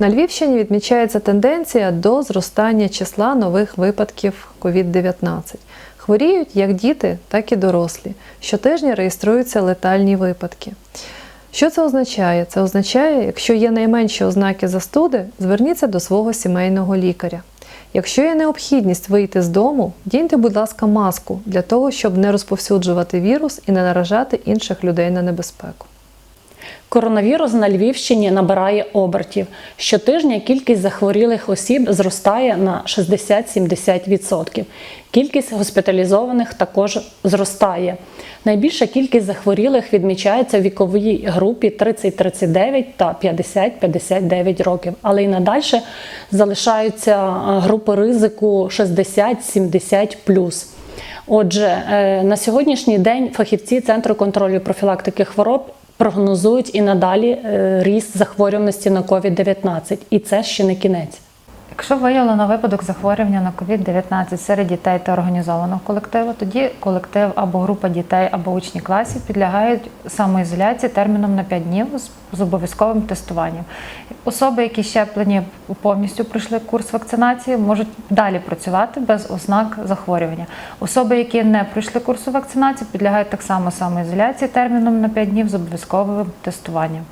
На Львівщині відмічається тенденція до зростання числа нових випадків COVID-19. Хворіють як діти, так і дорослі. Щотижня реєструються летальні випадки. Що це означає? Це означає, якщо є найменші ознаки застуди, зверніться до свого сімейного лікаря. Якщо є необхідність вийти з дому, діньте, будь ласка, маску для того, щоб не розповсюджувати вірус і не наражати інших людей на небезпеку. Коронавірус на Львівщині набирає обертів. Щотижня кількість захворілих осіб зростає на 60-70%. Кількість госпіталізованих також зростає. Найбільша кількість захворілих відмічається в віковій групі 30-39 та 50-59 років, але й надалі залишаються е, групи ризику 60-70+. Отже, е, на сьогоднішній день фахівці Центру контролю профілактики хвороб прогнозують і надалі е, ріст захворюваності на COVID-19. І це ще не кінець. Якщо виявлено випадок захворювання на COVID-19 серед дітей та організованого колективу, тоді колектив або група дітей, або учні класів підлягають самоізоляції терміном на 5 днів з- обов'язковим тестуванням. Особи, які щеплені повністю пройшли курс вакцинації, можуть далі працювати без ознак захворювання. Особи, які не пройшли курсу вакцинації, підлягають так само самоізоляції терміном на 5 днів з обов'язковим тестуванням.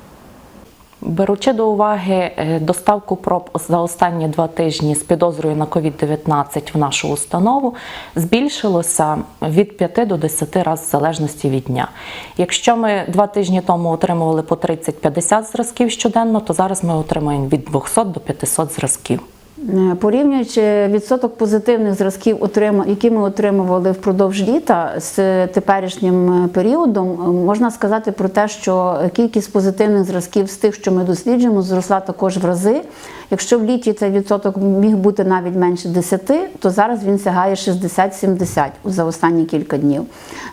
Беручи до уваги е, доставку проб за останні два тижні з підозрою на COVID-19 в нашу установу, збільшилося від 5 до 10 разів в залежності від дня. Якщо ми два тижні тому отримували по 30-50 зразків щоденно, то зараз ми отримуємо від 200 до 500 зразків. Е, Порівнюючи відсоток позитивних зразків, які ми отримували впродовж літа з теперішнім е, періодом, е, можна сказати про те, що кількість позитивних зразків з тих, що ми досліджуємо, зросла також в рази. Якщо в літі цей відсоток міг бути навіть менше 10, то зараз він сягає 60-70 за останні кілька днів.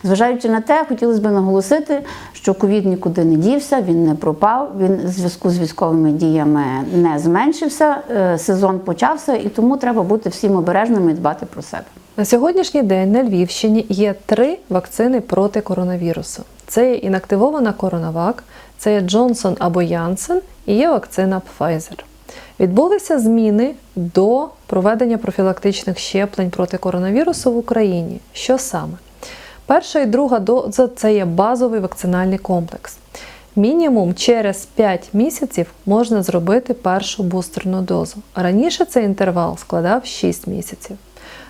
Зважаючи на те, хотілося б наголосити, що ковід нікуди не дівся, він не пропав, він в зв'язку з військовими діями не зменшився. е, Сезон почався, і тому треба бути всім обережними і дбати про себе. На сьогоднішній день на Львівщині є три вакцини проти коронавірусу. Це є інактивована коронавак, це є Джонсон або Янсен і є вакцина Pfizer. Відбулися зміни до проведення профілактичних щеплень проти коронавірусу в Україні. Що саме? Перша і друга доза це є базовий вакцинальний комплекс. Мінімум через 5 місяців можна зробити першу бустерну дозу. Раніше цей інтервал складав 6 місяців.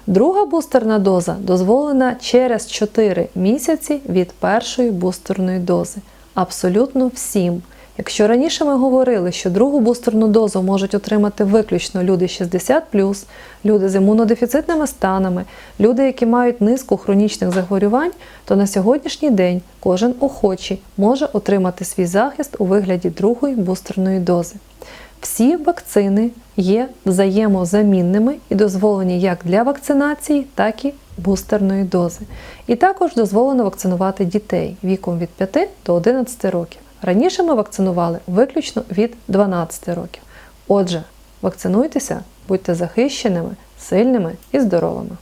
Друга бустерна доза дозволена через 4 місяці від першої бустерної дози. Абсолютно всім. Якщо раніше ми говорили, що другу бустерну дозу можуть отримати виключно люди 60, люди з імунодефіцитними станами, люди, які мають низку хронічних захворювань, то на сьогоднішній день кожен охочий може отримати свій захист у вигляді другої бустерної дози. Всі вакцини є взаємозамінними і дозволені як для вакцинації, так і бустерної дози. І також дозволено вакцинувати дітей віком від 5 до 11 років. Раніше ми вакцинували виключно від 12 років. Отже, вакцинуйтеся, будьте захищеними, сильними і здоровими.